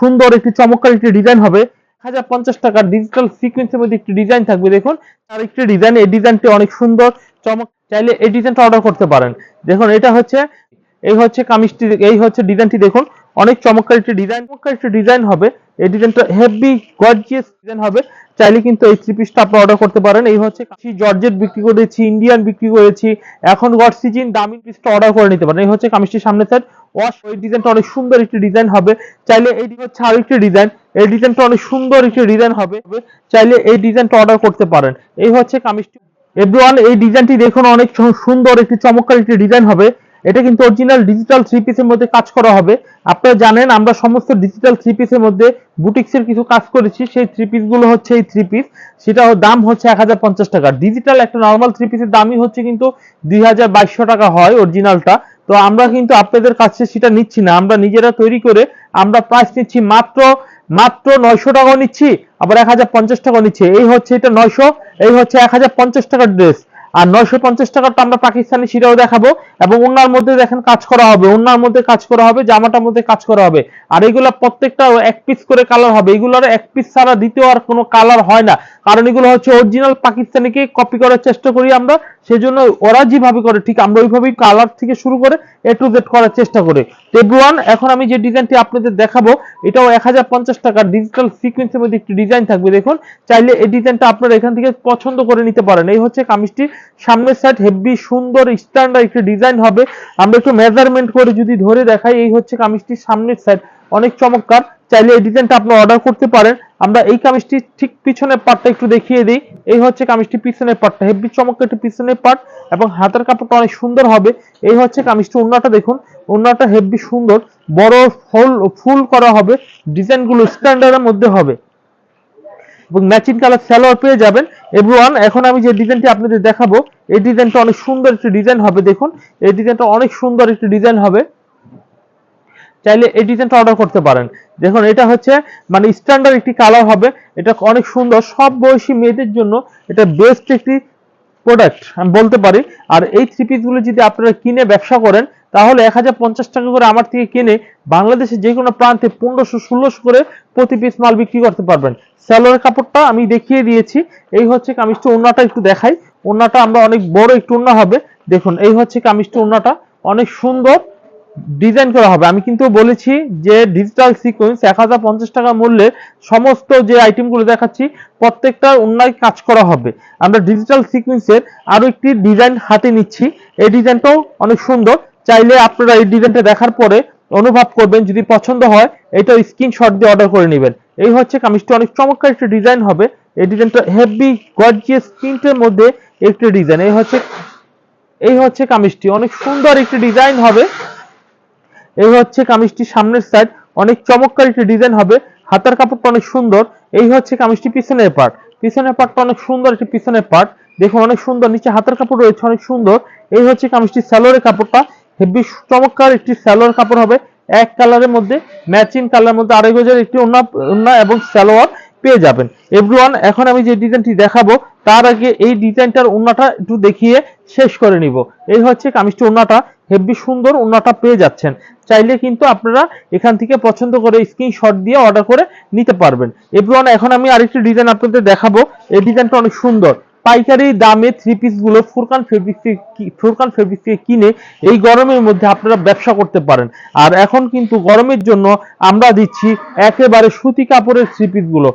সুন্দর একটি চমৎকার একটি ডিজাইন হবে। হাজার পঞ্চাশ টাকার ডিজিটাল সিকোয়েন্সের মধ্যে একটি ডিজাইন থাকবে দেখুন। তার একটি ডিজাইন এই ডিজাইনটি অনেক সুন্দর, চমক চাইলে এই ডিজাইনটা অর্ডার করতে পারেন। দেখুন, এটা হচ্ছে এই হচ্ছে কামিজটি, এই হচ্ছে ডিজাইনটি দেখুন। অনেক চমৎকার একটি ডিজাইন চমৎকার একটি ডিজাইন হবে। এই ডিজাইনটা হেভি গর্জিয়াস ডিজাইন হবে। চাইলে কিন্তু এই থ্রি পিসটা আপনি অর্ডার করতে পারেন। এই হচ্ছে কাশি জর্জেট বিক্রি করেছি, ইন্ডিয়ান বিক্রি করেছি। এখন গড সিজন দামি পিসটা অর্ডার করে নিতে পারেন। এই হচ্ছে কামিজটির সামনে সাইড ওয়াশ এই ডিজাইনটা অনেক সুন্দর একটি ডিজাইন হবে। চাইলে এই হচ্ছে আরেকটি ডিজাইন এই ডিজাইনটা অনেক সুন্দর একটি ডিজাইন হবে। চাইলে এই ডিজাইনটা অর্ডার করতে পারেন। এই হচ্ছে কামিজটি। এভরিওয়ান এই ডিজাইনটি দেখুন, অনেক সুন্দর, একটি চমৎকার একটি ডিজাইন হবে। এটা কিন্তু অরিজিনাল ডিজিটাল থ্রি পিসের মধ্যে কাজ করা হবে। আপনারা জানেন, আমরা সমস্ত ডিজিটাল থ্রি পিসের মধ্যে বুটিক্সের কিছু কাজ করেছি। সেই থ্রি পিসগুলো হচ্ছে এই থ্রি পিস সেটা দাম হচ্ছে এক হাজার পঞ্চাশ টাকা। ডিজিটাল একটা নর্মাল থ্রি পিসের দামই হচ্ছে কিন্তু দুই হাজার বাইশশো টাকা হয় অরিজিনালটা তো আমরা কিন্তু আপনাদের কাছে সেটা নিচ্ছি না। আমরা নিজেরা তৈরি করে আমরা প্রাইস নিচ্ছি মাত্র মাত্র নয়শো টাকা নিচ্ছি, আবার এক হাজার পঞ্চাশ টাকা নিচ্ছে। এই হচ্ছে এটা নয়শো, এই হচ্ছে এক হাজার পঞ্চাশ টাকার ড্রেস আর নয়শো পঞ্চাশ টাকারটা আমরা পাকিস্তানি সেটাও দেখাবো এবং ওনার মধ্যে দেখেন কাজ করা হবে ওনার মধ্যে কাজ করা হবে, জামাটার মধ্যে কাজ করা হবে। আর এগুলো প্রত্যেকটা এক পিস করে কালার হবে, এগুলোর এক পিস ছাড়া দ্বিতীয় আর কোনো কালার হয় না। কারণ এগুলো হচ্ছে অরিজিনাল পাকিস্তানিকে কপি করার চেষ্টা করি আমরা, সেজন্য ওরা যেভাবে করে, ঠিক আমরা ওইভাবেই কালার থেকে শুরু করে এ টু জেড করার চেষ্টা করি। টেবুয়ান এখন আমি যে ডিজাইনটি আপনাদের দেখাবো, এটাও এক হাজার পঞ্চাশ টাকার ডিজিটাল সিকোয়েন্সের মধ্যে একটি ডিজাইন থাকবে, দেখুন। চাইলে এই ডিজাইনটা আপনারা এখান থেকে পছন্দ করে নিতে পারেন। এই হচ্ছে কামিজটি সামনের সাইড হেভি সুন্দর স্ট্যান্ডার্ড একটি ডিজাইন হবে। আমরা একটু মেজারমেন্ট করে যদি ধরে দেখাই, এই হচ্ছে কামিজটির সামনের সাইড অনেক চমৎকার। চাইলে এই ডিজাইনটা আপনি অর্ডার করতে পারেন। আমরা এই কামিজটি ঠিক পিছনের পার্টটা একটু দেখিয়ে দিই। এই হচ্ছে কামিজটি পিছনের পার্টটা হেভি চমৎকার একটি পিছনের পার্ট এবং হাতের কাপড়টা অনেক সুন্দর হবে। এই হচ্ছে কামিজটি ওন্নাটা দেখুন। ওন্নাটা হেভি সুন্দর। বড় ফুল ফুল করা হবে। ডিজাইনগুলো স্ট্যান্ডার্ডের মধ্যে হবে। এবং ম্যাচিং কালার সালোয়ার পেয়ে যাবেন। এভরিওয়ান, এখন আমি যে ডিজাইনটি আপনাদের দেখাবো, এই ডিজাইনটা অনেক সুন্দর একটি ডিজাইন হবে, দেখুন। এই ডিজাইনটা অনেক সুন্দর একটি ডিজাইন হবে। চাইলে এই ডিজাইনটা অর্ডার করতে পারেন। দেখুন, এটা হচ্ছে মানে স্ট্যান্ডার্ড একটি কালার হবে। এটা অনেক সুন্দর। সব বয়সী মেয়েদের জন্য এটা বেস্ট একটি প্রোডাক্ট আমি বলতে পারি। আর এই থ্রি পিসগুলো যদি আপনারা কিনে ব্যবসা করেন তাহলে এক হাজার পঞ্চাশ টাকা করে আমার থেকে কিনে বাংলাদেশে যে কোনো প্রান্তে পনেরোশো, ষোলোশো করে প্রতি পিস মাল বিক্রি করতে পারবেন। স্যালোয়ার কাপড়টা আমি দেখিয়ে দিয়েছি। এই হচ্ছে কামিজটা, ওন্নাটা একটু দেখাই। ওন্নাটা আমরা অনেক বড় একটু ওন্না হবে। দেখুন, এই হচ্ছে কামিজটা, ওন্নাটা। অনেক সুন্দর ডিজাইন করা হবে। আমি কিন্তু বলেছি যে ডিজিটাল সিকোয়েন্স এক হাজার পঞ্চাশ টাকা মূল্যের সমস্ত যে আইটেমগুলো দেখাচ্ছি, প্রত্যেকটা অন্যায় কাজ করা হবে। আমরা ডিজিটাল সিকোয়েন্সের আরও একটি ডিজাইন হাতে নিচ্ছি। এই ডিজাইনটাও অনেক সুন্দর। চাইলে আপনারা এই ডিজাইনটা দেখার পরে অনুভব করবেন যদি পছন্দ হয়, এটা স্ক্রিনশট দিয়ে অর্ডার করে নেবেন। এই হচ্ছে কামিজটা, অনেক চমৎকার একটি ডিজাইন হবে। এই ডিজাইনটা হেভি গর্জিয়াস প্রিন্টের মধ্যে একটি ডিজাইন এই হচ্ছে এই হচ্ছে কামিজটি, অনেক সুন্দর একটি ডিজাইন হবে। এই হচ্ছে কামিজটির সামনের সাইড অনেক চমৎকার একটি ডিজাইন হবে। হাতার কাপড়টা অনেক সুন্দর। এই হচ্ছে কামিজটি পিছনের পার্ট পিছনের পার্টটা অনেক সুন্দর একটি পিছনের পার্ট দেখুন, অনেক সুন্দর। নিচে হাতার কাপড় রয়েছে, অনেক সুন্দর। এই হচ্ছে কামিজটি স্যালোয়ারের কাপড়টা। হেভি চমৎকার একটি স্যালোয়ার কাপড় হবে। এক কালারের মধ্যে ম্যাচিং কালারের মধ্যে আড়াই গজের একটি ওন্না ওন্না এবং সালোয়ার পেয়ে যাবেন। এভরিওয়ান এখন আমি যে ডিজাইনটি দেখাবো, তার আগে এই ডিজাইনটার ওন্নাটা একটু দেখিয়ে শেষ করে নিব। এই হচ্ছে কামিজটি ওন্নাটা হেভি সুন্দর ওন্নাটা পেয়ে যাচ্ছেন। চাইলে কিন্তু আপনারা এখান থেকে পছন্দ করে স্ক্রিনশট দিয়ে অর্ডার করে নিতে পারবেন। এভরিওয়ান এখন আমি আরেকটি ডিজাইন আপনাদের দেখাবো। এই ডিজাইনটা অনেক সুন্দর। পাইকারি দামে থ্রি পিসগুলো ফুরকান ফেব্রিক ফুরকান ফেব্রিক থেকে কিনে এই গরমের মধ্যে আপনারা ব্যবসা করতে পারেন। আর এখন কিন্তু গরমের জন্য আমরা দিচ্ছি একেবারে সুতি কাপড়ের থ্রি পিসগুলো।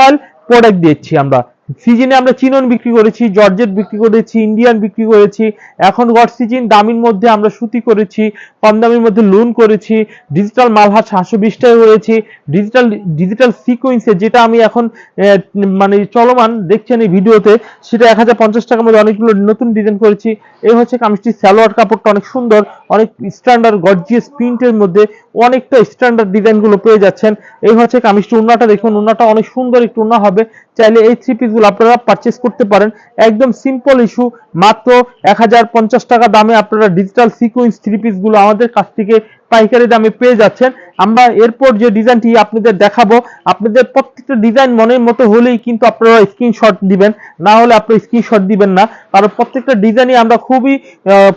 অয়েল প্রোডাক্ট দিচ্ছি আমরা। সিজনে আমরা চিনন বিক্রি করেছি, জর্জেট বিক্রি করেছি, ইন্ডিয়ান বিক্রি করেছি, এখন গড সিজন দামির মধ্যে আমরা সুতি করেছি, কম দামের মধ্যে লোন করেছি ডিজিটাল মালহাট সাতশো বিশ টাকা করেছি ডিজিটাল ডিজিটাল সিকোয়েন্সে যেটা আমি এখন মানে চলমান দেখছেন এই ভিডিওতে, সেটা এক হাজার পঞ্চাশ টাকার মধ্যে অনেকগুলো নতুন ডিজাইন করেছি। এই হচ্ছে কামিজটি সালোয়ার কাপড়টা অনেক সুন্দর অনেক স্ট্যান্ডার্ড গর্জিয়াস প্রিন্টের মধ্যে অনেকটা স্ট্যান্ডার্ড ডিজাইনগুলো পেয়ে যাচ্ছেন। এই হচ্ছে কামিজটি, উন্নাটা দেখুন, উন্নাটা অনেক সুন্দর একটু উন্না হবে। চাইলে এই থ্রি পিসগুলো আপনারা পারচেস করতে পারেন। একদম সিম্পল ইস্যু মাত্র এক হাজার পঞ্চাশ টাকা দামে আপনারা ডিজিটাল সিকোয়েন্স থ্রি পিসগুলো আমাদের কাছ থেকে পাইকারি দামে পেয়ে যাচ্ছেন। আমরা এরপর যে ডিজাইনটি আপনাদের দেখাবো, আপনাদের প্রত্যেকটা ডিজাইন মনের মতো হলেই কিন্তু আপনারা স্ক্রিনশট দিবেন, না হলে আপনি স্ক্রিনশট দিবেন না। কারণ প্রত্যেকটা ডিজাইনই আমরা খুবই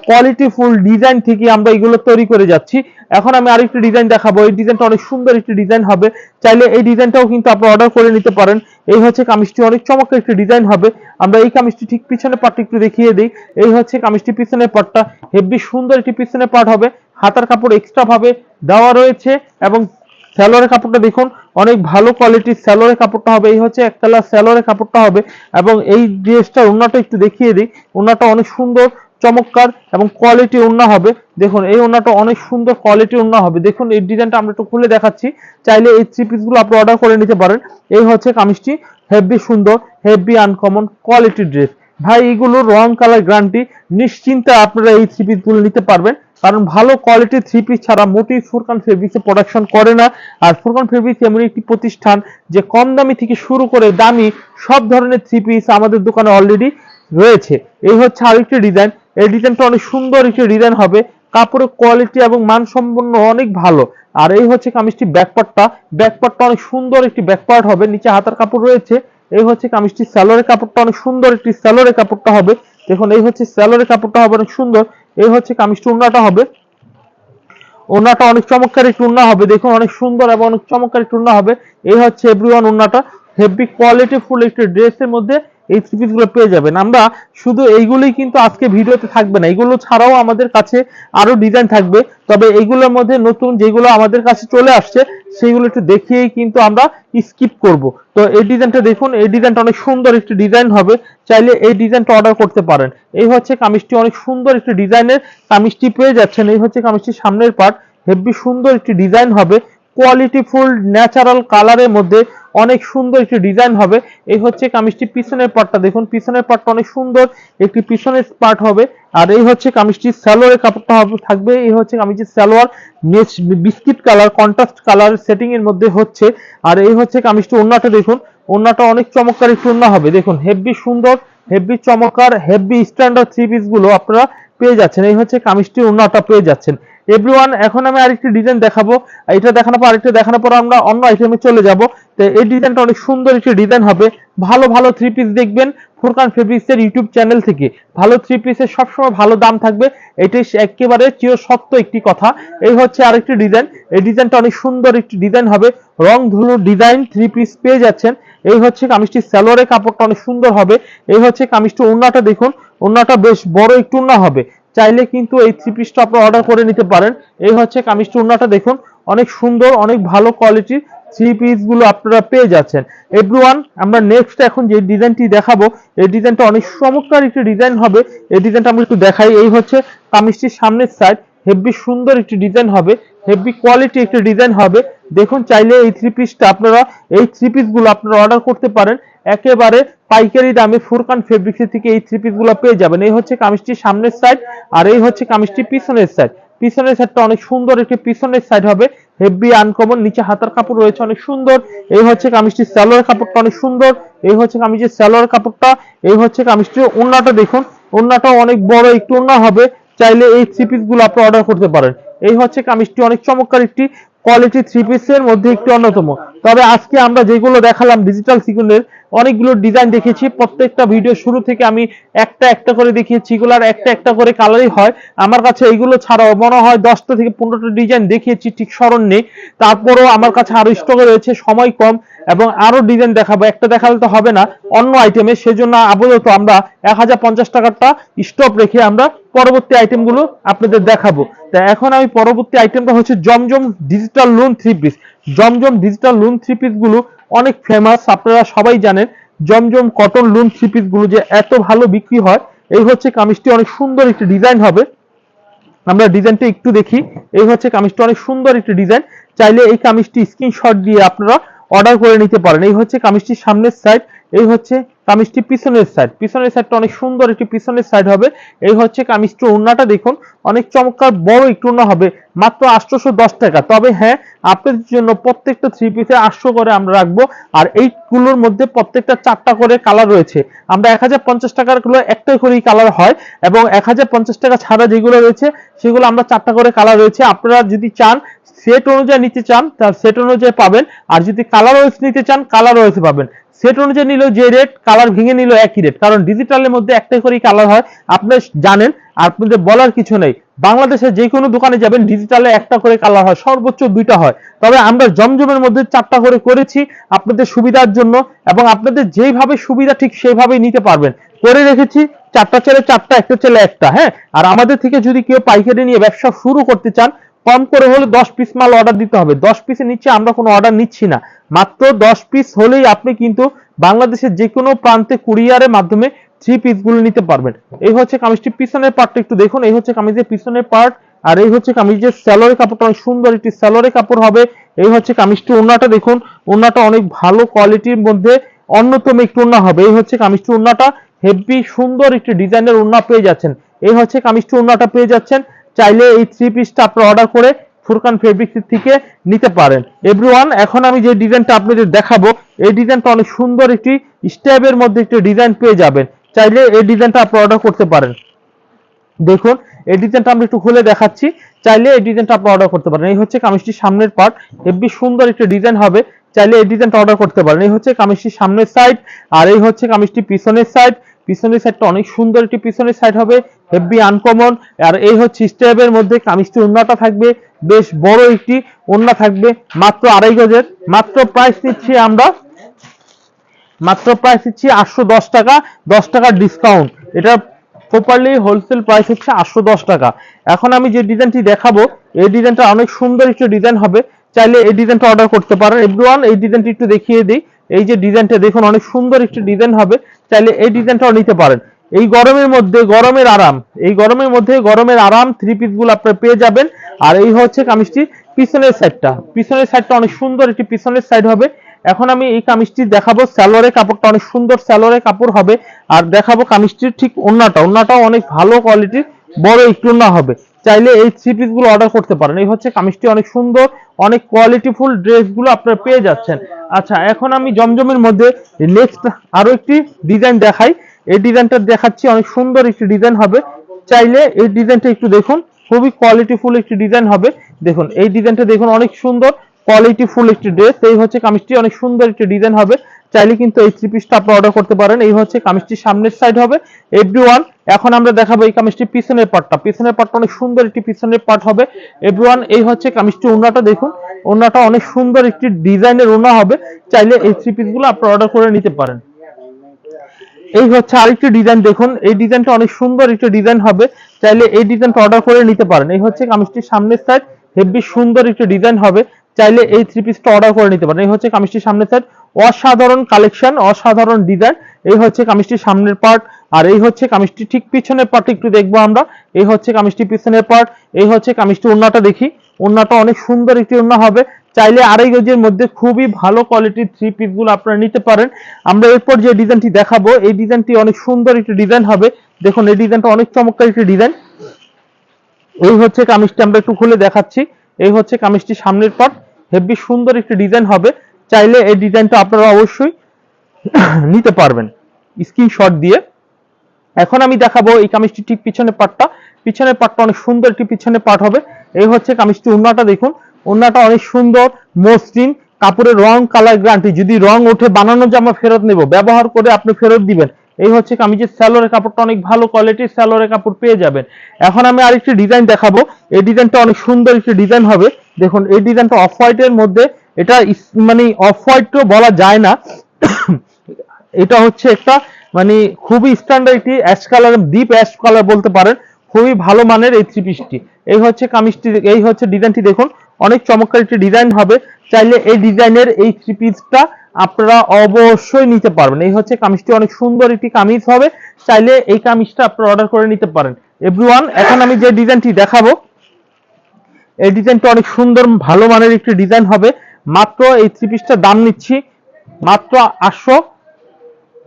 কোয়ালিটিফুল ডিজাইন থেকে আমরা এগুলো তৈরি করে যাচ্ছি। এখন আমি আরেকটি ডিজাইন দেখাবো। এই ডিজাইনটা অনেক সুন্দর একটি ডিজাইন হবে। চাইলে এই ডিজাইনটাও কিন্তু আপনি অর্ডার করে নিতে পারেন। এই হচ্ছে কামিজটি, অনেক চমৎকার একটি ডিজাইন হবে। আমরা এই কামিজটি ঠিক পিছনের পার্টটা একটু দেখিয়ে দিই। এই হচ্ছে কামিজটি পিছনের পার্টটা হেভি সুন্দর একটি পিছনের পার্ট হবে। হাতার কাপড় এক্সট্রা ভাবে দেওয়া রয়েছে এবং স্যালোয়ারের কাপড়টা দেখুন, অনেক ভালো কোয়ালিটির স্যালোয়ারের কাপড়টা হবে। এই হচ্ছে এক কালার স্যালোয়ারের কাপড়টা হবে এবং এই ড্রেসটার ওড়নাটা একটু দেখিয়ে দিই। ওড়নাটা অনেক সুন্দর, চমৎকার এবং কোয়ালিটি ওড়না হবে। দেখুন, এই ওড়নাটা অনেক সুন্দর কোয়ালিটি ওড়না হবে। দেখুন, এই ডিজাইনটা আমরা একটু খুলে দেখাচ্ছি। চাইলে এই থ্রি পিসগুলো আপনি অর্ডার করে নিতে পারেন। এই হচ্ছে কামিজটি হেভি সুন্দর হেভি আনকমন কোয়ালিটি ড্রেস ভাই এগুলো রং কালার গ্যারান্টি নিশ্চিন্তে আপনারা এই থ্রি পিসগুলো নিতে পারবেন। কারণ ভালো কোয়ালিটি থ্রি পিস ছাড়া মোটেই ফুরকান ফেব্রিক্সে প্রোডাকশন করে না। আর ফুরকান ফেব্রিক্স এমন একটি প্রতিষ্ঠান যে কম দামি থেকে শুরু করে দামি সব ধরনের থ্রি পিস আমাদের দোকানে অলরেডি রয়েছে। এই হচ্ছে আরেকটি ডিজাইন এই ডিজাইনটা অনেক সুন্দর একটি ডিজাইন হবে। কাপড়ের কোয়ালিটি এবং মানসম্পন্ন অনেক ভালো। আর এই হচ্ছে কামিজটি ব্যাকপার্টটা ব্যাকপার্টটা অনেক সুন্দর একটি ব্যাকপার্ট হবে। নিচে হাতার কাপড় রয়েছে। এই হচ্ছে কামিজটি স্যালোরের কাপড়টা। অনেক সুন্দর একটি স্যালোরের কাপড়টা হবে। দেখুন, এই হচ্ছে স্যালোরের কাপড়টা হবে অনেক সুন্দর। এই হচ্ছে কামিজ টুন্নাটা হবে। ওড়নাটা অনেক চমৎকার একটি ওড়না হবে, দেখুন অনেক সুন্দর এবং অনেক চমৎকার ওড়না হবে। এই হচ্ছে এভরিওয়ান ওড়নাটা। হেভি কোয়ালিটি ফুল একটি ড্রেসের মধ্যে এই থ্রি পেয়ে যাবেন। আমরা শুধু এইগুলোই কিন্তু আজকে ভিডিওতে থাকবে না। এগুলো ছাড়াও আমাদের কাছে আরও ডিজাইন থাকবে। তবে এইগুলোর মধ্যে নতুন যেগুলো আমাদের কাছে চলে আসছে, সেইগুলো একটু দেখিয়েই কিন্তু আমরা স্কিপ করব। তো এই ডিজাইনটা দেখুন, এই ডিজাইনটা অনেক সুন্দর একটি ডিজাইন হবে। চাইলে এই ডিজাইনটা অর্ডার করতে পারেন। এই হচ্ছে কামিজটি, অনেক সুন্দর একটি ডিজাইনের কামিজটি পেয়ে যাচ্ছেন। এই হচ্ছে কামিজটির সামনের পার্ট হেভি সুন্দর একটি ডিজাইন হবে। কোয়ালিটি ফুল ন্যাচারাল কালারের মধ্যে অনেক সুন্দর একটি ডিজাইন হবে। এই হচ্ছে কামিজটি পিছনের পার্টটা দেখুন, পিছনের পার্টটা অনেক সুন্দর। একটি পিছনের পার্ট হবে। আর এই হচ্ছে কামিজটি সালোয়ারের কাপড়টা হবে, থাকবে এই হচ্ছে কামিজটির salwar. Biscuit colour contrast colour setting এর মধ্যে হচ্ছে। আর এই হচ্ছে কামিজটি ওন্নাটা দেখুন। ওন্নাটা অনেক চমৎকার একটি ওন্না হবে। দেখুন হেভি সুন্দর হেভি চমৎকার হেভি স্ট্যান্ডার্ড থ্রি পিসগুলো আপনারা পেয়ে যাচ্ছেন। এই হচ্ছে কামিজটি ওন্নাটা পেয়ে যাচ্ছেন। এভরিওয়ান এখন আমি আরেকটি ডিজাইন দেখাবো। এটা দেখানোর পর আরেকটা, দেখানোর পর আমরা অন্য আইটেমে চলে যাব। তো এই ডিজাইনটা অনেক সুন্দর একটি ডিজাইন হবে। ভালো ভালো থ্রি পিস দেখবেন ফুরকান ফেব্রিক্স এর ইউটিউব চ্যানেল থেকে। ভালো থ্রি পিসের সবসময় ভালো দাম থাকবে। এটাই একেবারে চির সত্য একটি কথা। এই হচ্ছে আরেকটি ডিজাইন এই ডিজাইনটা অনেক সুন্দর একটি ডিজাইন হবে। রং ধুলো ডিজাইন থ্রি পিস পেয়ে যাচ্ছেন। এই হচ্ছে কামিজটি স্যালোয়ারের কাপড়টা অনেক সুন্দর হবে। এই হচ্ছে কামিজটি ওড়নাটা দেখুন। ওড়নাটা বেশ বড় একটু ওড়না হবে। চাইলে কিন্তু এই থ্রি পিসটা আপনারা অর্ডার করে নিতে পারেন। এই হচ্ছে কামিজ চূর্ণাটা দেখুন, অনেক সুন্দর, অনেক ভালো কোয়ালিটির থ্রি পিসগুলো আপনারা পেয়ে যাচ্ছেন। এভরিওয়ান আমরা নেক্সট এখন যে ডিজাইনটি দেখাবো, এই ডিজাইনটা অনেক চমৎকার একটি ডিজাইন হবে। এই ডিজাইনটা আমরা একটু দেখাই, এই হচ্ছে কামিজটির সামনের সাইড হেভি সুন্দর একটি ডিজাইন হবে। হেভি কোয়ালিটি একটি ডিজাইন হবে। দেখুন, চাইলে এই থ্রি পিসটা আপনারা, এই থ্রি পিসগুলো আপনারা অর্ডার করতে পারেন। একেবারে পাইকারি দামে ফুরকান ফেব্রিক্স থেকে এই থ্রি পিসগুলো পেয়ে যাবেন। এই হচ্ছে কামিজটির সামনের সাইড আর এই হচ্ছে কামিজটির পিছনের সাইড পিছনের সাইডটা অনেক সুন্দর একটি পিছনের সাইড হবে। হেভি আনকমন নিচে হাতার কাপড় রয়েছে, অনেক সুন্দর। এই হচ্ছে কামিজটির স্যালোয়ার কাপড়টা অনেক সুন্দর। এই হচ্ছে কামিজের স্যালোয়ার কাপড়টা। এই হচ্ছে কামিজটির ওন্নাটা দেখুন। ওন্নাটাও অনেক বড়, একটু ওন্না হবে। চাইলে এই থ্রি পিসগুলো আপনি অর্ডার করতে পারেন। এই হচ্ছে কামিজটি, অনেক চমৎকার একটি কোয়ালিটি থ্রি পিসের মধ্যে একটি অন্যতম। তবে আজকে আমরা যেগুলো দেখালাম ডিজিটাল সিকুনের অনেকগুলো ডিজাইন দেখেছি প্রত্যেকটা ভিডিও শুরু থেকে আমি একটা একটা করে দেখিয়েছি। এগুলার একটা একটা করে কালারই হয়। আমার কাছে এইগুলো ছাড়াও মনে হয় দশটা থেকে পনেরোটা ডিজাইন দেখিয়েছি, ঠিক স্মরণ। নেই তারপরেও আমার কাছে আরও স্টকে রয়েছে, সময় কম এবং আরও ডিজাইন দেখাবো। একটা দেখালে তো হবে না, অন্য আইটেমে সেজন্য আপাতত আমরা এক হাজার পঞ্চাশ টাকারটা স্টপ রেখে আমরা পরবর্তী আইটেমগুলো আপনাদের দেখাবো। তা এখন আমি পরবর্তী আইটেমটা হচ্ছে Zamzam digital lawn three piece Zamzam digital lawn three পিসগুলো অনেক ফেমাস আপনারা সবাই জানেন, জমজম কটন লুম থ্রি পিসগুলো যে এত ভালো বিক্রি হয়, এই হচ্ছে কামিজটি অনেক সুন্দর একটি ডিজাইন হবে। আমরা ডিজাইনটা একটু দেখি। এই হচ্ছে কামিজটা অনেক সুন্দর একটি ডিজাইন চাইলে এই কামিজটি স্ক্রিনশট দিয়ে আপনারা অর্ডার করে নিতে পারেন। এই হচ্ছে কামিজটির সামনের সাইড হচ্ছে কামিজটি পিছনের সাইড পিছনের সাইডটা অনেক সুন্দর একটি পিছনের সাইড হবে। এই হচ্ছে কামিজটি ওড়নাটা দেখুন, অনেক চমৎকার বড় একটু ওড়না হবে, মাত্র আটশোশো দশ টাকা। তবে হ্যাঁ আপনাদের জন্য প্রত্যেকটা থ্রি পিসে আটশো করে আমরা রাখব, আর এইগুলোর মধ্যে প্রত্যেকটা চারটা করে কালার রয়েছে। আমরা এক হাজার পঞ্চাশ টাকারগুলো একটা করেই কালার হয়, এবং এক হাজার পঞ্চাশ টাকা ছাড়া যেগুলো রয়েছে, সেগুলো আমরা চারটা করে কালার রয়েছে। আপনারা যদি চান সেট অনুযায়ী নিতে চান তার সেট অনুযায়ী পাবেন। আর যদি কালার ওয়াইজ নিতে চান কালার ওয়াইজ পাবেন। সেট অনুযায়ী নিলেও যে রেট কালার ভেঙে নিলেও একই রেট কারণ ডিজিটালের মধ্যে একটাই করেই কালার হয়। আপনি জানেন আপনাদের বলার কিছু নেই। বাংলাদেশে যে কোনো দোকানে যাবেন ডিজিটালে একটা করে কালার হয়, সর্বোচ্চ দুইটা হয়। তবে আমরা জমজমের মধ্যে চারটা করে করেছি আপনাদের সুবিধার জন্য, এবং আপনাদের যেইভাবে সুবিধা ঠিক সেইভাবেই নিতে পারবেন। করে রেখেছি, চারটা ছেলে চারটা, একটা ছেলে একটা হ্যাঁ? আর আমাদের থেকে যদি কেউ পাইকারি নিয়ে ব্যবসা শুরু করতে চান কম করে হলে দশ পিস মাল অর্ডার দিতে হবে। দশ পিসের নিচে আমরা কোনো অর্ডার নিচ্ছি না। মাত্র দশ পিস হলেই আপনি কিন্তু বাংলাদেশের যে কোনো প্রান্তে কুরিয়ারের মাধ্যমে থ্রি পিসগুলো নিতে পারবেন। এই হচ্ছে কামিজটির পিছনের পার্টটা একটু দেখুন। এই হচ্ছে কামিজের পিছনের পার্ট আর এই হচ্ছে কামিজের স্যালোরে কাপড়টা। অনেক সুন্দর একটি স্যালোরে কাপড় হবে। এই হচ্ছে কামিজটি ওন্নাটা দেখুন। ওন্নাটা অনেক ভালো কোয়ালিটির মধ্যে অন্যতম একটি ওন্না হবে। এই হচ্ছে কামিজটি ওন্নাটা হেভি সুন্দর একটি ডিজাইনের ওন্না পেয়ে যাচ্ছেন। এই হচ্ছে কামিজটি ওন্নাটা পেয়ে যাচ্ছেন। চাইলে এই থ্রি পিসটা আপনারা অর্ডার করে ফুরকান ফেব্রিক্স থেকে নিতে পারেন। এভরিওয়ান এখন আমি যে ডিজাইনটা আপনাদের দেখাবো, এই ডিজাইনটা অনেক সুন্দর একটি স্টেপের মধ্যে একটি ডিজাইন পেয়ে যাবেন। চাইলে এই ডিজাইনটা আপনি অর্ডার করতে পারেন। দেখুন, এই ডিজাইনটা আমরা একটু খুলে দেখাচ্ছি। চাইলে এই ডিজাইনটা আপনি অর্ডার করতে পারেন। এই হচ্ছে কামিজটির সামনের পার্ট হেভি সুন্দর একটি ডিজাইন হবে। চাইলে এই ডিজাইনটা অর্ডার করতে পারেন। এই হচ্ছে কামিজটির সামনের সাইড আর এই হচ্ছে কামিজটি পিছনের সাইড পিছনের সাইডটা অনেক সুন্দর একটি পিছনের সাইড হবে হেভি আনকমন আর এই হচ্ছে স্টেপের মধ্যে কামিজটি ওন্নাটা থাকবে, বেশ বড় একটি ওন্না থাকবে, মাত্র আড়াই গজের, মাত্র প্রাইস নিচ্ছি আমরা, মাত্র প্রাইস দিচ্ছি আটশো দশ টাকা, দশ টাকার ডিসকাউন্ট এটা প্রপারলি হোলসেল প্রাইস হচ্ছে আটশো দশ টাকা। এখন আমি যে ডিজাইনটি দেখাবো, এই ডিজাইনটা অনেক সুন্দর একটি ডিজাইন হবে, চাইলে এই ডিজাইনটা অর্ডার করতে পারেন। এভরিওয়ান এই ডিজাইনটি একটু দেখিয়ে দিই। এই যে ডিজাইনটা দেখুন, অনেক সুন্দর একটি ডিজাইন হবে। চাইলে এই ডিজাইনটাও নিতে পারেন। এই গরমের মধ্যে গরমের আরাম। এই গরমের মধ্যে গরমের আরাম থ্রি পিসগুলো আপনারা পেয়ে যাবেন। আর এই হচ্ছে কামিজটি পিছনের সাইডটা পিছনের সাইডটা অনেক সুন্দর একটি পিছনের সাইড হবে। এখন আমি এই কামিজটি দেখাবো। স্যালোয়ারের কাপড়টা অনেক সুন্দর স্যালোয়ারের কাপড় হবে। আর দেখাবো কামিজটির ঠিক ওন্নাটা ওন্নাটাও অনেক ভালো কোয়ালিটির বড় একটু ওন্না হবে। চাইলে এই থ্রি পিসগুলো অর্ডার করতে পারেন। এই হচ্ছে কামিজটি অনেক সুন্দর, অনেক কোয়ালিটিফুল ড্রেসগুলো আপনারা পেয়ে যাচ্ছেন। আচ্ছা এখন আমি জমজমের মধ্যে নেক্সট আরও একটি ডিজাইন দেখাই। এই ডিজাইনটা দেখাচ্ছি, অনেক সুন্দর একটি ডিজাইন হবে। চাইলে এই ডিজাইনটা একটু দেখুন, খুবই কোয়ালিটিফুল একটি ডিজাইন হবে। দেখুন, এই ডিজাইনটা দেখুন, অনেক সুন্দর। কোয়ালিটিফুল একটি ড্রেস এই হচ্ছে কামিজটি, অনেক সুন্দর একটি ডিজাইন হবে। চাইলে কিন্তু এই থ্রি পিসটা আপনি অর্ডার করতে পারেন। এই হচ্ছে কামিজটির সামনের সাইড হবে। এভরি এখন আমরা দেখাবো এই কামিজটির পিছনের পার্টটা পিছনের পার্টটা অনেক সুন্দর একটি পিছনের পার্ট হবে। এভরি এই হচ্ছে কামিজটি ওনাটা দেখুন। ওনাটা অনেক সুন্দর একটি ডিজাইনের ওনা হবে। চাইলে এই থ্রি পিসগুলো আপনি অর্ডার করে নিতে পারেন। এই হচ্ছে আরেকটি ডিজাইন দেখুন। এই ডিজাইনটা অনেক সুন্দর একটি ডিজাইন হবে। চাইলে এই ডিজাইনটা অর্ডার করে নিতে পারেন। এই হচ্ছে কামিজটির সামনের সাইড হেভি সুন্দর একটি ডিজাইন হবে। চাইলে এই থ্রি পিসটা অর্ডার করে নিতে পারেন। এই হচ্ছে কামিজটির সামনের সাইড অসাধারণ কালেকশন অসাধারণ ডিজাইন এই হচ্ছে কামিজটির সামনের পার্ট আর এই হচ্ছে কামিজটি ঠিক পিছনের পার্ট একটু দেখব আমরা। এই হচ্ছে কামিজটি পিছনের পার্ট এই হচ্ছে কামিজটি ওন্নাটা দেখি। ওন্নাটা অনেক সুন্দর একটি ওন্না হবে। চাইলে আড়াই গজের মধ্যে খুবই ভালো কোয়ালিটির থ্রি পিসগুলো আপনারা নিতে পারেন। আমরা এরপর যে ডিজাইনটি দেখাবো, এই ডিজাইনটি অনেক সুন্দর একটি ডিজাইন হবে। দেখুন, এই ডিজাইনটা অনেক চমৎকার একটি ডিজাইন এই হচ্ছে কামিজটি আমরা একটু খুলে দেখাচ্ছি। এই হচ্ছে কামিজটি সামনের পার্ট হেভি সুন্দর একটি ডিজাইন হবে। চাইলে এই ডিজাইনটা আপনারা অবশ্যই নিতে পারবেন। স্ক্রিনশট দিয়ে। এখন আমি দেখাবো এই কামিজটি ঠিক পিছনের পার্টটা পিছনের পার্টটা অনেক সুন্দর একটি পিছনের পার্ট হবে। এই হচ্ছে কামিজটি উন্নাটা দেখুন। উন্নাটা অনেক সুন্দর, মসৃণ, কাপড়ের রং কালার গ্যারান্টি যদি রং ওঠে, বানানো জামা ফেরত নেব। ব্যবহার করে আপনি ফেরত দিবেন। এই হচ্ছে কামিজের স্যালোরের কাপড়টা অনেক ভালো কোয়ালিটির স্যালোরের কাপড় পেয়ে যাবেন। এখন আমি আরেকটি ডিজাইন দেখাবো। এই ডিজাইনটা অনেক সুন্দর একটি ডিজাইন হবে। দেখুন, এই ডিজাইনটা অফ হোয়াইটের মধ্যে, এটা মানে অফ হোয়াইটও বলা যায় না। এটা হচ্ছে একটা মানে খুবই স্ট্যান্ডার্ড একটি ash colour deep ash colour বলতে পারেন। খুবই ভালো মানের এই থ্রি পিসটি এই হচ্ছে কামিজটি, এই হচ্ছে ডিজাইনটি দেখুন। অনেক চমৎকার একটি ডিজাইন হবে। চাইলে এই ডিজাইনের এই থ্রি পিসটা আপনারা অবশ্যই নিতে পারবেন। এই হচ্ছে কামিজটি, অনেক সুন্দর একটি কামিজ হবে। চাইলে এই কামিজটা আপনারা অর্ডার করে নিতে পারেন। এভরিওয়ান এখন আমি যে ডিজাইনটি দেখাবো, এই ডিজাইনটা অনেক সুন্দর, ভালো মানের একটি ডিজাইন হবে। মাত্র এই থ্রি পিসটার দাম নিচ্ছি, মাত্র আটশো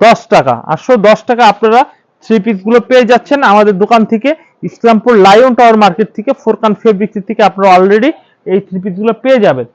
দশ টাকা। আটশো দশ টাকা আপনারা থ্রি পিসগুলো পেয়ে যাচ্ছেন আমাদের দোকান থেকে, ইসলামপুর লায়ন টাওয়ার মার্কেট থেকে ফোরকান ফেব্রিক্স থেকে আপনারা অলরেডি এই থ্রি পিসগুলো পেয়ে যাবেন।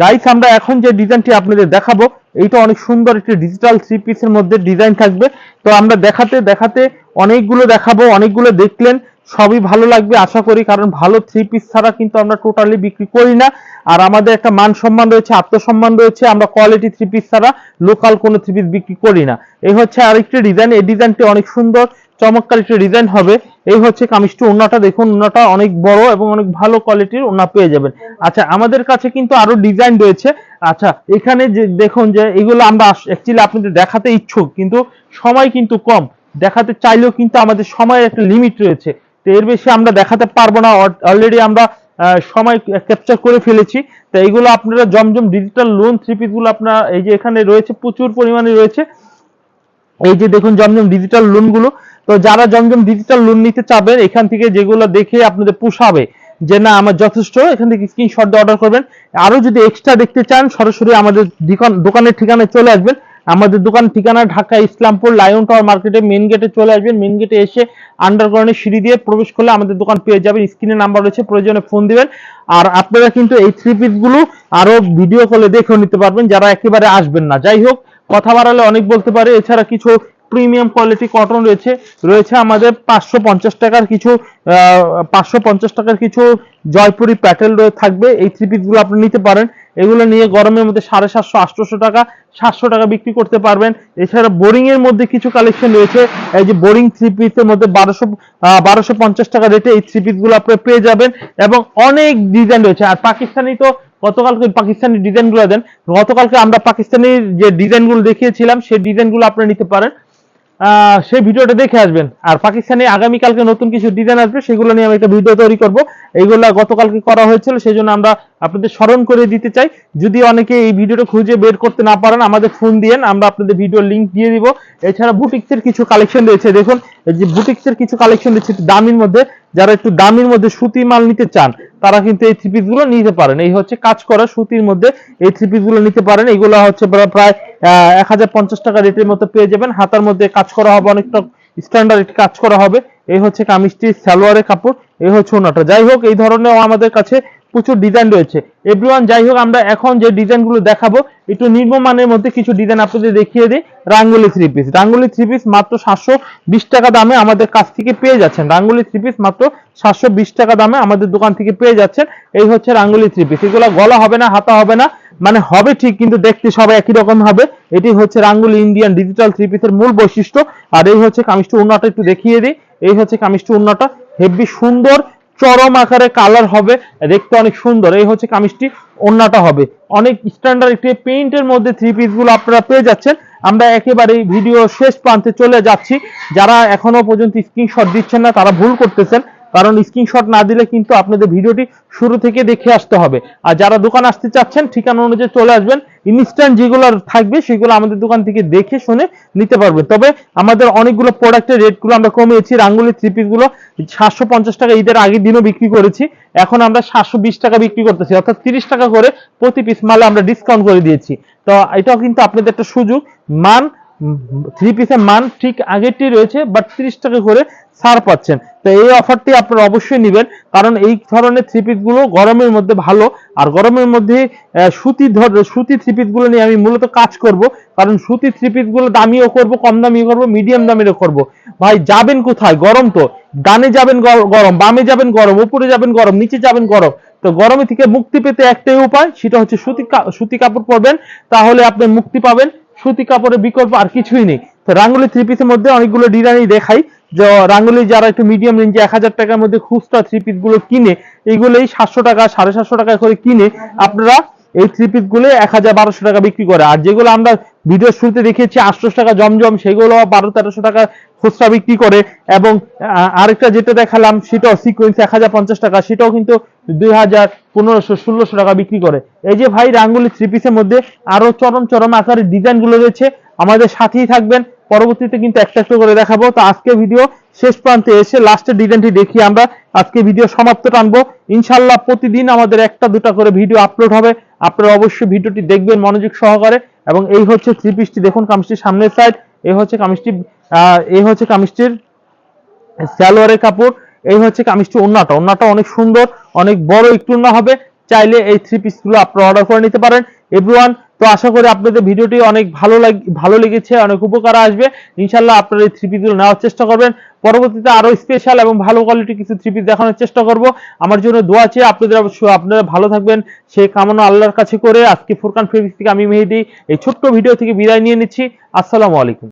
গাইস আমরা এখন যে ডিজাইনটি আপনাদের দেখাবো, এইটা অনেক সুন্দর একটি ডিজিটাল থ্রি পিসের মধ্যে ডিজাইন থাকবে। তো আমরা দেখাতে দেখাতে অনেকগুলো দেখাবো, অনেকগুলো দেখলেন, সবই ভালো লাগবে আশা করি, কারণ ভালো থ্রি পিস ছাড়া কিন্তু আমরা টোটালি বিক্রি করি না। আর আমাদের একটা মান সম্মান রয়েছে, আত্মসম্মান রয়েছে, আমরা কোয়ালিটি থ্রি পিস ছাড়া লোকাল কোনো থ্রি পিস বিক্রি করি না। এই হচ্ছে আরেকটি ডিজাইন এই ডিজাইনটি অনেক সুন্দর। চমৎকার একটি ডিজাইন হবে। এই হচ্ছে কামিজটি ওনাটা দেখুন ওনাটা অনেক বড় এবং অনেক ভালো কোয়ালিটির ওনা পেয়ে যাবেন। আচ্ছা আমাদের কাছে কিন্তু আরও ডিজাইন রয়েছে। আচ্ছা এখানে যে দেখুন যে এগুলো আমরা অ্যাকচুয়ালি আপনাদের দেখাতে ইচ্ছুক, কিন্তু সময় কিন্তু কম। দেখাতে চাইলেও কিন্তু আমাদের সময়ের একটা লিমিট রয়েছে। তো এর বেশি আমরা দেখাতে পারব না অলরেডি আমরা সময় ক্যাপচার করে ফেলেছি। তো এইগুলো আপনারা জমজম ডিজিটাল লোন থ্রি পিসগুলো আপনার, এই যে এখানে রয়েছে, প্রচুর পরিমাণে রয়েছে। এই যে দেখুন জমজম ডিজিটাল লোনগুলো। তো যারা জমজম ডিজিটাল লোন নিতে চাবেন, এখান থেকে যেগুলো দেখে আপনাদের পোষাবে যে না, আমার যথেষ্ট, এখান থেকে স্ক্রিনশট দিয়ে অর্ডার করবেন। আরও যদি এক্সট্রা দেখতে চান, সরাসরি আমাদের দোকান- দোকানের ঠিকানায় চলে আসবেন। আমাদের দোকান ঠিকানা ঢাকা, ইসলামপুর লায়ন টাওয়ার মার্কেটে মেন গেটে চলে আসবেন। মেন গেটে এসে আন্ডারগ্রাউন্ডের সিঁড়ি দিয়ে প্রবেশ করলে আমাদের দোকান পেয়ে যাবেন। স্ক্রিনে নাম্বার রয়েছে, প্রয়োজনে ফোন দিবেন। আর আপনারা কিন্তু এই থ্রি পিসগুলো আরও ভিডিও কলে দেখেও নিতে পারবেন, যারা একেবারে আসবেন না। যাই হোক, কথা বাড়ালে অনেক বলতে পারে। এছাড়া কিছু প্রিমিয়াম কোয়ালিটি কটন রয়েছে রয়েছে আমাদের পাঁচশো পঞ্চাশ টাকার কিছু পাঁচশো পঞ্চাশ টাকার কিছু জয়পুরি প্যাটেল থাকবে। এই থ্রি পিসগুলো আপনি নিতে পারেন। এগুলো নিয়ে গরমের মধ্যে সাড়ে সাতশো, আটশোশো টাকা, সাতশো টাকা বিক্রি করতে পারবেন। এছাড়া বোরিং এর মধ্যে কিছু কালেকশন রয়েছে। এই যে বোরিং থ্রি পিসের মধ্যে বারোশো বারোশো পঞ্চাশ টাকা রেটে এই থ্রি পিসগুলো আপনি পেয়ে যাবেন এবং অনেক ডিজাইন রয়েছে। আর পাকিস্তানি তো গতকালকে পাকিস্তানি ডিজাইনগুলো দেন। গতকালকে আমরা পাকিস্তানির যে ডিজাইনগুলো দেখিয়েছিলাম, সেই ডিজাইনগুলো আপনারা নিতে পারেন। সেই ভিডিওটা দেখে আসবেন। আর পাকিস্তানে আগামীকালকে নতুন কিছু ডিজাইন আসবে, সেগুলো নিয়ে আমি একটা ভিডিও তৈরি করব। এইগুলো গতকালকে করা হয়েছিল সেই জন্য আমরা আপনাদের স্মরণ করে দিতে চাই। যদি অনেকে এই ভিডিওটা খুঁজে বের করতে না পারেন, আমাদের ফোন দিয়েন, আমরা আপনাদের ভিডিও লিংক দিয়ে দিব। এছাড়া বুটিক্সের কিছু কালেকশন রয়েছে, দেখুন। এই যে বুটিক্সের কিছু কালেকশন রয়েছে দামির মধ্যে। যারা একটু দামির মধ্যে সুতি মাল নিতে চান, তারা কিন্তু এই থ্রি গুলো নিতে পারেন। এই হচ্ছে কাজ করা সুতির মধ্যে এই থ্রি গুলো নিতে পারেন। এগুলো হচ্ছে প্রায় এক হাজার পঞ্চাশ টাকা রেটের মতো পেয়ে যাবেন। হাতার মধ্যে কাজ করা হবে, অনেকটা স্ট্যান্ডার্ড কাজ করা হবে। এই হচ্ছে কামিজটি সালোয়ারের কাপড়। এই হচ্ছে ওনাটা যাই হোক, এই ধরনের আমাদের কাছে প্রচুর ডিজাইন রয়েছে। এভরিওয়ান যাই হোক, আমরা এখন যে ডিজাইনগুলো দেখাবো, একটু নিম্নমানের মধ্যে কিছু ডিজাইন আপনাদের দেখিয়ে দিই। Ranguli three piece Ranguli three piece মাত্র সাতশো বিশ টাকা দামে আমাদের কাছ থেকে পেয়ে যাচ্ছেন। রাঙ্গুলি থ্রি পিস মাত্র সাতশো বিশ টাকা দামে আমাদের দোকান থেকে পেয়ে যাচ্ছেন। এই হচ্ছে রাঙ্গুলি থ্রি পিস এগুলো গলা হবে না, হাতা হবে না মানে হবে ঠিক, কিন্তু দেখতে সবাই একই রকম হবে। এটি হচ্ছে রাঙ্গুলি ইন্ডিয়ান ডিজিটাল থ্রি পিসের মূল বৈশিষ্ট্য। আর এই হচ্ছে কামিজটি উন্নাটা একটু দেখিয়ে দিই। এই হচ্ছে কামিজটি উন্নাটা হেভি সুন্দর, চরম আকারে কালার হবে, দেখতে অনেক সুন্দর। এই হচ্ছে কামিজটি অন্যটা হবে। অনেক স্ট্যান্ডার্ড একটি পেইন্টের মধ্যে থ্রি পিসগুলো আপনারা পেয়ে যাচ্ছেন। আমরা একেবারে ভিডিও শেষ প্রান্তে চলে যাচ্ছি। যারা এখনও পর্যন্ত স্ক্রিনশট দিচ্ছেন না, তারা ভুল করতেছেন। কারণ স্ক্রিনশট না দিলে কিন্তু আপনাদের ভিডিওটি শুরু থেকে দেখে আসতে হবে। আর যারা দোকান আসতে চাচ্ছেন, ঠিকানা অনুযায়ী চলে আসবেন। ইনস্ট্যান্ট যেগুলো থাকবে, সেগুলো আমাদের দোকান থেকে দেখে শুনে নিতে পারবেন। তবে আমাদের অনেকগুলো প্রোডাক্টের রেটগুলো আমরা কমিয়েছি। রাঙ্গুলি থ্রি পিসগুলো সাতশো পঞ্চাশ টাকা ঈদের আগের দিনও বিক্রি করেছি। এখন আমরা সাতশো বিশ টাকা বিক্রি করতেছি। অর্থাৎ তিরিশ টাকা করে প্রতি পিস মালে আমরা ডিসকাউন্ট করে দিয়েছি। তো এটাও কিন্তু আপনাদের একটা সুযোগ। মান থ্রি পিসের মান ঠিক আগেরটি রয়েছে বাট তিরিশ টাকা করে ছাড় পাচ্ছেন। তো এই অফারটি আপনারা অবশ্যই নেবেন, কারণ এই ধরনের থ্রি পিসগুলো গরমের মধ্যে ভালো, আর গরমের মধ্যে সুতি ধর, সুতি থ্রি পিসগুলো নিয়ে আমি মূলত কাজ করব, কারণ সুতি থ্রি পিসগুলো দামিও করব, কম দামিও করব মিডিয়াম দামেরও করব। ভাই, যাবেন কোথায়? গরম তো। ডানে যাবেন গরম, বামে যাবেন গরম, উপরে যাবেন গরম, নিচে যাবেন গরম। তো গরমে থেকে মুক্তি পেতে একটাই উপায়, সেটা হচ্ছে সুতি সুতি কাপড় পরবেন, তাহলে আপনি মুক্তি পাবেন। সুতি কাপড়ের বিকল্প আর কিছুই নেই। তো রাঙ্গুলি থ্রি পিসের মধ্যে অনেকগুলো ডিজাইনই দেখাই। যে রাঙ্গুলি যারা একটু মিডিয়াম রেঞ্জে এক হাজার টাকার মধ্যে খুচরা থ্রি পিসগুলো কিনে, এইগুলোই সাতশো টাকা, সাড়ে সাতশো টাকা করে কিনে আপনারা এই থ্রি পিসগুলো এক হাজার বারোশো টাকা বিক্রি করে। আর যেগুলো আমরা ভিডিও শুরুতে দেখিয়েছি, আটশো টাকা জমজম, সেগুলো বারো তেরোশো টাকা খুচরা বিক্রি করে। এবং আরেকটা যেটা দেখালাম, সেটাও সিকোয়েন্স এক হাজার পঞ্চাশ টাকা, সেটাও কিন্তু দুই হাজার পনেরোশো, ষোলোশো টাকা বিক্রি করে। এই যে ভাই, রাঙ্গুলি থ্রি পিসের মধ্যে আরও চরম চরম আকারের ডিজাইনগুলো রয়েছে। আমাদের সাথেই থাকবেন। পরবর্তীতে কিন্তু একটা একটা করে দেখাবো। তো আজকে ভিডিও শেষ প্রান্তে এসে লাস্টের ডিজাইনটি দেখি আমরা। আজকে ভিডিও সমাপ্ত টানবো। ইনশাল্লাহ প্রতিদিন আমাদের একটা দুটা করে ভিডিও আপলোড হবে। আপনারা অবশ্যই ভিডিওটি দেখবেন মনোযোগ সহকারে। এবং এই হচ্ছে থ্রি পিসটি দেখুন কামিজটির সামনের সাইড এই হচ্ছে কামিজটি এই হচ্ছে কামিজটির সালোয়ারের কাপড়। এই হচ্ছে কামিজটি ওন্নাটা ওন্নাটা অনেক সুন্দর, অনেক বড় একটু ওন্না হবে, চাইলে এই থ্রি পিসগুলো আপনারা অর্ডার করে নিতে পারেন। এভরিওয়ান তো আশা করি আপনাদের ভিডিওটি অনেক ভালো লাগ, ভালো লেগেছে, অনেক উপকার আসবে। ইনশাল্লাহ আপনারা এই থ্রি পিসগুলো নেওয়ার চেষ্টা করবেন। পরবর্তীতে আরও স্পেশাল এবং ভালো কোয়ালিটির কিছু থ্রি পিস দেখানোর চেষ্টা করব। আমার জন্য দোয়া চেয়ে আপনাদের অবশ্যই আপনারা ভালো থাকবেন। সেই কামনা আল্লাহর কাছে করে আজকে ফুরকান ফেব্রিক্স থেকে আমি মেহেদি, এই ছোট্ট ভিডিও থেকে বিদায় নিয়ে নিচ্ছি। আসসালামু আলাইকুম।